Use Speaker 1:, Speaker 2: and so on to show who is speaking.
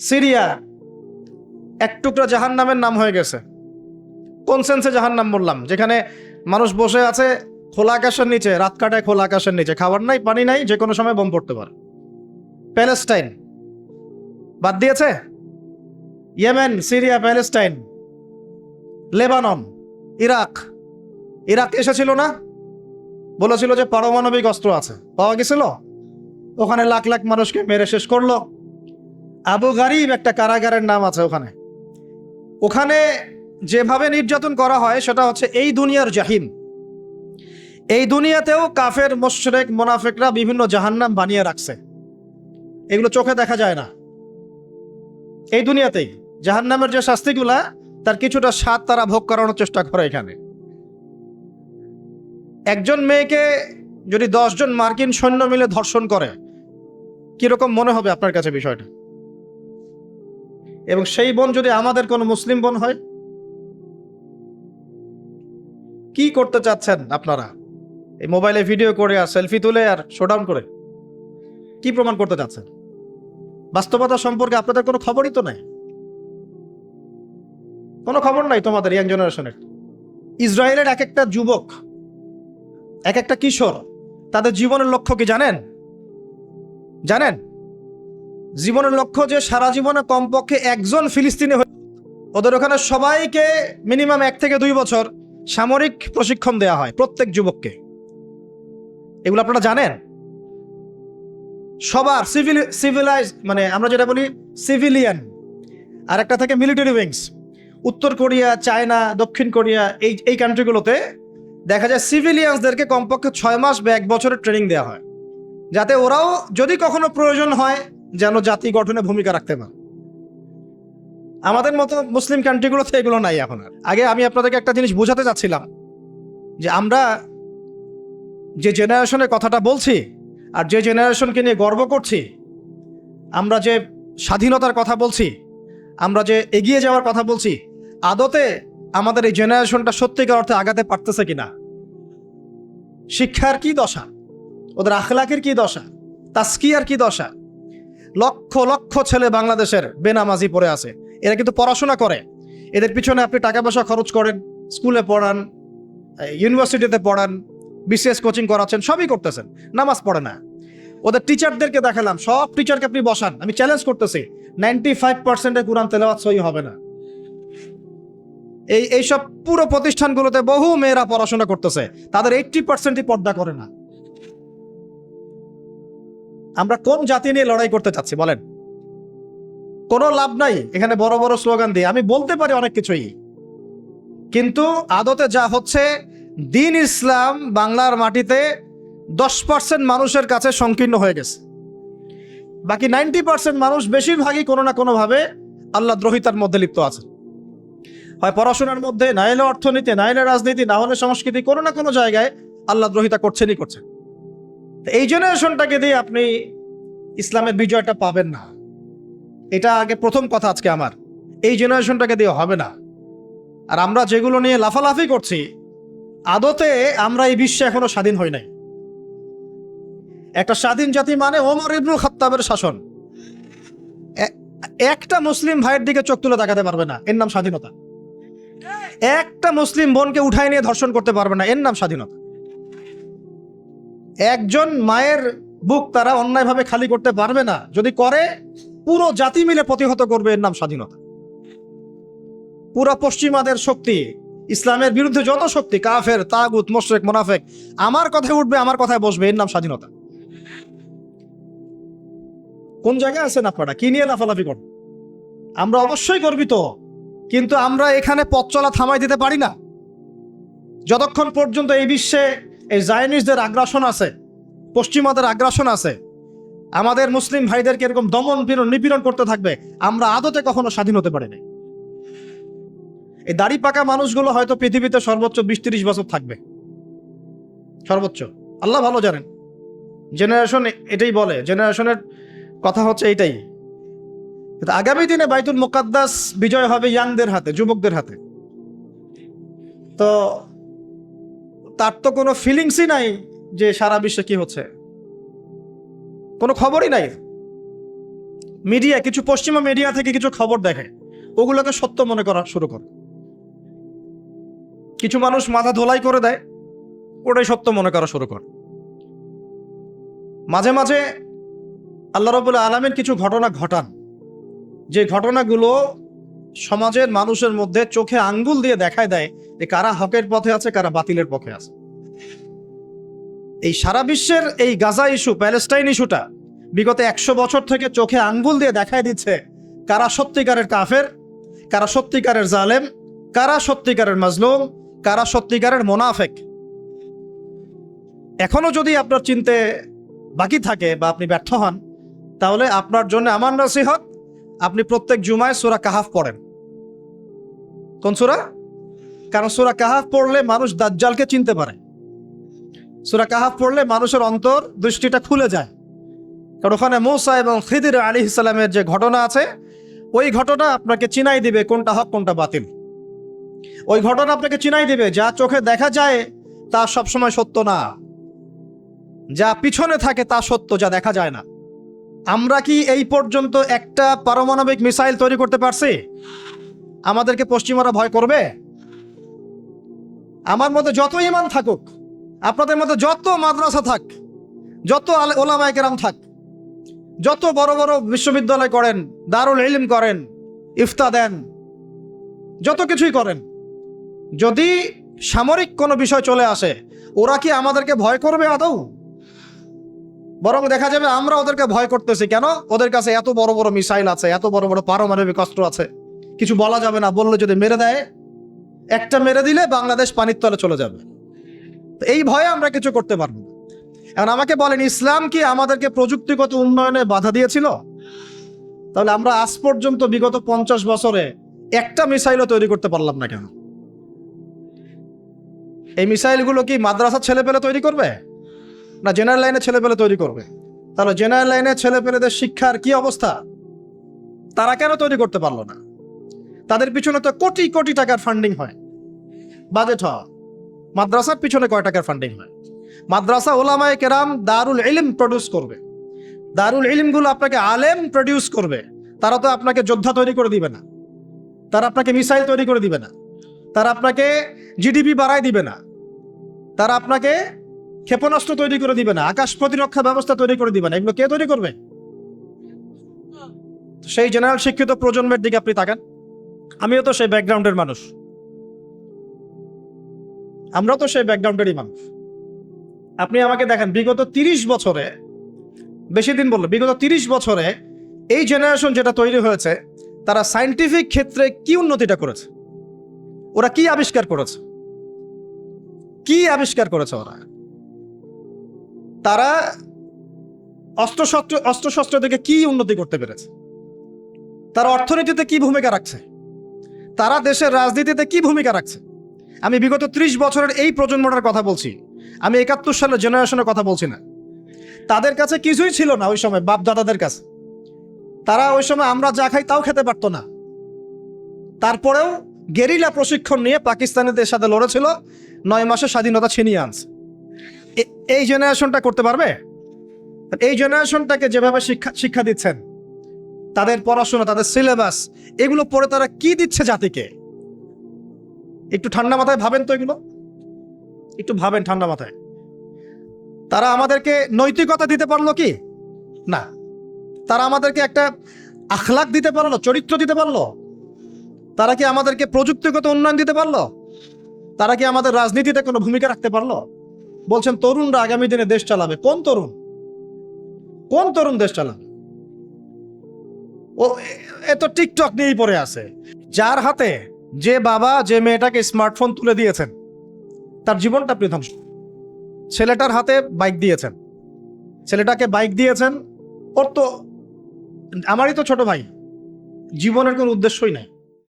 Speaker 1: Syria, এক টুকরা জাহান নামের নাম হয়ে গেছে। কোন সেন্সে জাহান নাম বললাম, যেখানে মানুষ বসে আছে খোলা আকাশের নিচে, রাত কাটায় খোলা আকাশের নিচে, খাবার নাই, পানি নাই, যে কোনো সময় বোম পড়তে পারে। প্যালেস্টাইন, বাদ দিয়েছে? Yemen, Syria, Palestine, Lebanon, Iraq Iraq এসেছিল না? বলেছিল যে পারমাণবিক অস্ত্র আছে। পাওয়া গেছিল? ওখানে লাখ লাখ মানুষকে মেরে শেষ করল। আবু গারিব একটা কারাগারের নাম আছে ওখানে। ওখানে যেভাবে নির্যাতন করা হয়, সেটা হচ্ছে এই দুনিয়ার জাহিম। এই দুনিয়াতেও কাফের, মোশরেক, মোনাফেকরা বিভিন্ন জাহান্নাম বানিয়ে রাখছে। এগুলো চোখে দেখা যায় না। এই দুনিয়াতেই জাহান্নামের যে শাস্তিগুলা, তার কিছুটা স্বাদ তারা ভোগ করানোর চেষ্টা করে এখানে। একজন মেয়েকে যদি দশজন মার্কিন সৈন্য মিলে ধর্ষণ করে, কীরকম মনে হবে আপনার কাছে বিষয়টা? এবং সেই বোন যদি আমাদের কোনো মুসলিম বোন হয়, কি করতে চাচ্ছেন আপনারা? এই মোবাইলে ভিডিও করে আর সেলফি তুলে আর শোডাউন করে, কি প্রমাণ করতে চাচ্ছেন? বাস্তবতা সম্পর্কে আপনাদের কোনো খবরই তো নাই। কোনো খবর নাই তোমাদের ইয়াং জেনারেশনের ইসরায়েলের এক একটা যুবক এক একটা কিশোর, তাদের জীবনের লক্ষ্য কি জানেন? জানেন? জীবনের লক্ষ্য যে সারা জীবনে কমপক্ষে একজন ফিলিস্তিনি ওদের ওখানে সবাইকে মিনিমাম এক থেকে দুই বছর সামরিক প্রশিক্ষণ দেওয়া হয়, প্রত্যেক যুবককে। এগুলো আপনারা জানেন? সবার সিভিল সিভিলাইজ মানে আমরা যেটা বলি সিভিলিয়ান আর একটা থাকে মিলিটারি উইংস উত্তর কোরিয়া, চায়না, দক্ষিণ কোরিয়া, এই এই কান্ট্রিগুলোতে দেখা যায় সিভিলিয়ানসদেরকে কমপক্ষে ছয় মাস বা এক বছরের ট্রেনিং দেওয়া হয়। যাতে ওরাও যদি কখনো প্রয়োজন হয় যেন জাতি গঠনে ভূমিকা রাখতে পারে। আমাদের মতো মুসলিম কান্ট্রিগুলোতে এগুলো নাই এখন আর। আগে আমি আপনাদেরকে একটা জিনিস বোঝাতে চাচ্ছিলাম, যে আমরা যে জেনারেশনের কথাটা বলছি আর যে জেনারেশনকে নিয়ে গর্ব করছি, আমরা যে স্বাধীনতার কথা বলছি, আমরা যে এগিয়ে যাওয়ার কথা বলছি, আদতে আমাদের এই জেনারেশনটা সত্যিকার অর্থে আগাতে পারতেছে কিনা? শিক্ষার কি দশা? ওদের আখলাকের কি দশা? তাস্কিয়ার কি দশা? লক্ষ লক্ষ ছেলে বাংলাদেশের বেনামাজি পড়ে আছে। এরা কিন্তু পড়াশোনা করে। এদের পিছনে আপনি টাকা পয়সা খরচ করেন, স্কুলে পড়ান, ইউনিভার্সিটিতে পড়ান, বিসিএস কোচিং করাচ্ছেন, সবই করতেছেন। নামাজ পড়ে না। ওদের টিচারদেরকে দেখালাম, সব টিচারকে আপনি বসান। আমি চ্যালেঞ্জ করতেছি নাইনটি ফাইভ পার্সেন্টের কোরআন তেলাওয়াত সই হবে না। এই, এইসব পুরো প্রতিষ্ঠানগুলোতে বহু মেয়েরা পড়াশোনা করতেছে। তাদের এইটটি পার্সেন্টই পর্দা করে না। আমরা কোন জাতি নিয়ে লড়াই করতে চাচ্ছি, বলেন। কোনো লাভ নাই, এখানে বড় বড় স্লোগান দিয়ে। আমি বলতে পারি অনেক কিছুই। কিন্তু আদতে যা হচ্ছে, দিন ইসলাম বাংলার মাটিতে দশ পার্সেন্ট মানুষের কাছে সংকীর্ণ হয়ে গেছে। বাকি নাইনটি পার্সেন্ট মানুষ বেশিরভাগই কোনো না কোনোভাবে আল্লাহ দ্রোহিতার মধ্যে লিপ্ত আছে। হয় পড়াশোনার মধ্যে, না এলে অর্থনীতি, না এলে রাজনীতি, না হলে সংস্কৃতি, কোনো না কোনো জায়গায় আল্লাহ দ্রোহিতা করছেনই করছেন। এই জেনারেশনটাকে দিয়ে আপনি ইসলামের বিজয়টা পাবেন না। এটা আগে প্রথম কথা আজকে আমার। এই জেনারেশনটাকে দিয়ে হবে না। আর আমরা যেগুলো নিয়ে লাফালাফি করছি, আদতে আমরা এই বিশ্বে এখনও স্বাধীন হই নাই। একটা স্বাধীন জাতি মানে ওমর ইবনুল খাত্তাবের শাসন। একটা মুসলিম ভাইয়ের দিকে চোখ তুলে তাকাতে পারবে না। এর নাম স্বাধীনতা। একটা মুসলিম বোনকে উঠাই নিয়ে ধর্ষণ করতে পারবে না। এর নাম স্বাধীনতা। একজন মায়ের বুক তারা অন্যায়ভাবে খালি করতে পারবে না। যদি করে, পুরো জাতি মিলে প্রতিহত করবে এর নাম স্বাধীনতা। পুরো পশ্চিমাদের শক্তি, ইসলামের বিরুদ্ধে যত শক্তি, কাফের, তাগুত, মোশরেক, মোনাফেক, আমার কথায় উঠবে, আমার কথায় বসবে, এর নাম স্বাধীনতা। কোন জায়গায় আছেন আপনারা? কি নিয়ে লাফালাফি করেন? আমরা অবশ্যই গর্বিত, কিন্তু আমরা এখানে পথ চলা থামাই দিতে পারি না। যতক্ষণ পর্যন্ত এই বিশ্বে এই জায়নিসদের আগ্রাসন আছে, পশ্চিমাদের আগ্রাসন আছে। আমাদের মুসলিম ভাইদেরকে এরকম দমন পীড়ন নিপীড়ন করতে থাকবে, আমরা আদতে কখনো স্বাধীন হতে পারি না এই দাড়ি পাকা মানুষগুলো হয়তো পৃথিবীতে সর্বোচ্চ বিশ তিরিশ বছর থাকবে। সর্বোচ্চ। আল্লাহ ভালো জানেন। জেনারেশন এটাই বলে জেনারেশনের কথা হচ্ছে এইটাই। আগামী দিনে বাইতুল মোকাদ্দাস বিজয় হবে ইয়াংদের হাতে, যুবকদের হাতে। তো তার তো কোনো ফিলিংসই নাই যে সারা বিশ্বে কি হচ্ছে। কোনো খবরই নাই। মিডিয়া কিছু পশ্চিমা মিডিয়া থেকে কিছু খবর দেখে। ওগুলোকে সত্য মনে করা শুরু করে। কিছু মানুষ মাথা ধোলাই করে দেয়, ওটাই সত্য মনে করা শুরু করে। মাঝে মাঝে আল্লাহ রবুল আলমের কিছু ঘটনা ঘটান। যে ঘটনাগুলো সমাজের মানুষের মধ্যে চোখে আঙ্গুল দিয়ে দেখায় দেয় যে কারা হকের পথে আছে, কারা বাতিলের পথে আছে। এই সারা বিশ্বের এই গাজা ইস্যু, প্যালেস্টাইন ইস্যুটা বিগত একশো বছর থেকে চোখে আঙ্গুল দিয়ে দেখায় দিচ্ছে কারা সত্যিকারের কাফের, কারা সত্যিকারের জালেম, কারা সত্যিকারের মাজলুম, কারা সত্যিকারের মোনাফেক। এখনও যদি আপনার চিনতে বাকি থাকে বা আপনি ব্যর্থ হন, তাহলে আপনার জন্য আমার নসিহত আপনি প্রত্যেক জুমায় সুরা কাহাফ পড়েন। কোন সুরা? কারণ সুরা কাহাফ পড়লে মানুষ দাজ্জালকে চিনতে পারে। সুরা কাহাফ পড়লে মানুষের অন্তর দৃষ্টিটা খুলে যায়। কারণ ওখানে মৌসা এবং খিদির আলী ইসলামের যে ঘটনা আছে, ওই ঘটনা আপনাকে চিনাই দিবে কোনটা হক, কোনটা বাতিল। ওই ঘটনা আপনাকে চিনাই দিবে, যা চোখে দেখা যায় তা সবসময় সত্য না। যা পিছনে থাকে তা সত্য, যা দেখা যায় না। আমরা কি এই পর্যন্ত একটা পারমাণবিক মিসাইল তৈরি করতে পারছি? আমাদেরকে পশ্চিমারা ভয় করবে? আমার মধ্যে যত ইমান থাকুক, আপনাদের মধ্যে যত মাদ্রাসা থাক, যত আলে- ওলামায়ে কেরাম থাক, যত বড় বড় বিশ্ববিদ্যালয় করেন, দারুল ইলম করেন, ইফতা দেন, যত কিছুই করেন, যদি সামরিক কোনো বিষয় চলে আসে, ওরা কি আমাদেরকে ভয় করবে আদৌ? বরং দেখা যাবে আমরা ওদেরকে ভয় করতেছি। কেন? ওদের কাছে এত বড় বড় মিসাইল আছে, এত বড় বড় পারমাণবিক অস্ত্র আছে। কিছু বলা যাবে না, বললে যদি মেরে দেয়, একটা মেরে দিলে বাংলাদেশ পানির তলে চলে যাবে। এই ভয়ে আমরা কিছু করতে পারব না। এখন আমাকে বলেন, ইসলাম কি আমাদেরকে প্রযুক্তিগত উন্নয়নে বাধা দিয়েছিল? তাহলে আমরা আজ পর্যন্ত বিগত পঞ্চাশ বছরে একটা মিসাইলও তৈরি করতে পারলাম না কেন? এই মিসাইলগুলো কি মাদ্রাসার ছেলেপেলে তৈরি করবে? না জেনারেল লাইনে ছেলেপেলে তৈরি করবে। তাহলে জেনারেল লাইনে ছেলেপেলেদের শিক্ষার কি অবস্থা? তারা কেন তৈরি করতে পারল না? তাদের পিছনে তো কোটি কোটি টাকার ফান্ডিং হয়। বাজেট হয়। মাদ্রাসার পিছনে কয় টাকার ফান্ডিং হয়? মাদ্রাসা ওলামায় কেরাম দারুল ইলিম প্রডিউস করবে। দারুল ইলিমগুলো আপনাকে আলেম প্রডিউস করবে। তারা তো আপনাকে যোদ্ধা তৈরি করে দিবে না। তারা আপনাকে মিসাইল তৈরি করে দিবে না। তারা আপনাকে জিডিপি বাড়ায় দিবে না। তারা আপনাকে ক্ষেপণাস্ত্র তৈরি করে দিবে না, আকাশ প্রতিরক্ষা ব্যবস্থা তৈরি করে দিবে না, এগুলো কে তৈরি করবে? সেই জেনারেল শিক্ষিত প্রজন্মের দিকে আপনি তাকান। আমিও তো সেই ব্যাকগ্রাউন্ডের মানুষ। আমরা তো সেই ব্যাকগ্রাউন্ডেরই মানুষ। আপনি আমাকে দেখেন, বিগত তিরিশ বছরে, বেশি দিন বলল, বিগত তিরিশ বছরে এই জেনারেশন যেটা তৈরি হয়েছে, তারা সায়েন্টিফিক ক্ষেত্রে কি উন্নতিটা করেছে? ওরা কি আবিষ্কার করেছে? কি আবিষ্কার করেছে ওরা? তারা অস্ত্রশস্ত্র অস্ত্রশস্ত্র থেকে কি উন্নতি করতে পেরেছে? তারা অর্থনীতিতে কি ভূমিকা রাখছে? তারা দেশের রাজনীতিতে কি ভূমিকা রাখছে? আমি বিগত ত্রিশ বছরের এই প্রজন্মটার কথা বলছি। আমি একাত্তর সালের জেনারেশনের কথা বলছি না। তাদের কাছে কিছুই ছিল না ওই সময় বাপ দাদাদের কাছে। তারা ওই সময় আমরা যা খাই তাও খেতে পারতো না। তারপরেও গেরিলা প্রশিক্ষণ নিয়ে পাকিস্তানিদের সাথে লড়েছিল, নয় মাসে স্বাধীনতা ছিনিয়ে আনছে। এই জেনারেশনটা করতে পারবে? এই জেনারেশনটাকে যেভাবে শিক্ষা শিক্ষা দিচ্ছেন, তাদের পড়াশোনা, তাদের সিলেবাস, এগুলো পড়ে তারা কি দিচ্ছে জাতিকে? একটু ঠান্ডা মাথায় ভাবেন তো এগুলো। একটু ভাবেন ঠান্ডা মাথায়। তারা আমাদেরকে নৈতিকতা দিতে পারল কি? না। তারা আমাদেরকে একটা আখলাক দিতে পারল, চরিত্র দিতে পারল। তারা কি আমাদেরকে প্রযুক্তিগত উন্নয়ন দিতে পারল? তারা কি আমাদের রাজনীতিতে কোনো ভূমিকা রাখতে পারল? বলছেন, তরুণরা আগামী দিনে দেশ চালাবে। কোন তরুণ? কোন তরুণ দেশ চালাবে? ও, এ- এ তো টিকটক নিয়েই পড়ে আছে। যার হাতে যে বাবা, যে মেয়েটাকে স্মার্টফোন তুলে দিয়েছেন, তার জীবনটা ধ্বংস ছেলেটার হাতে বাইক দিয়েছেন। ছেলেটাকে বাইক দিয়েছেন। ওর তো, আমারই তো ছোট ভাই। জীবনের কোনো উদ্দেশ্যই নাই।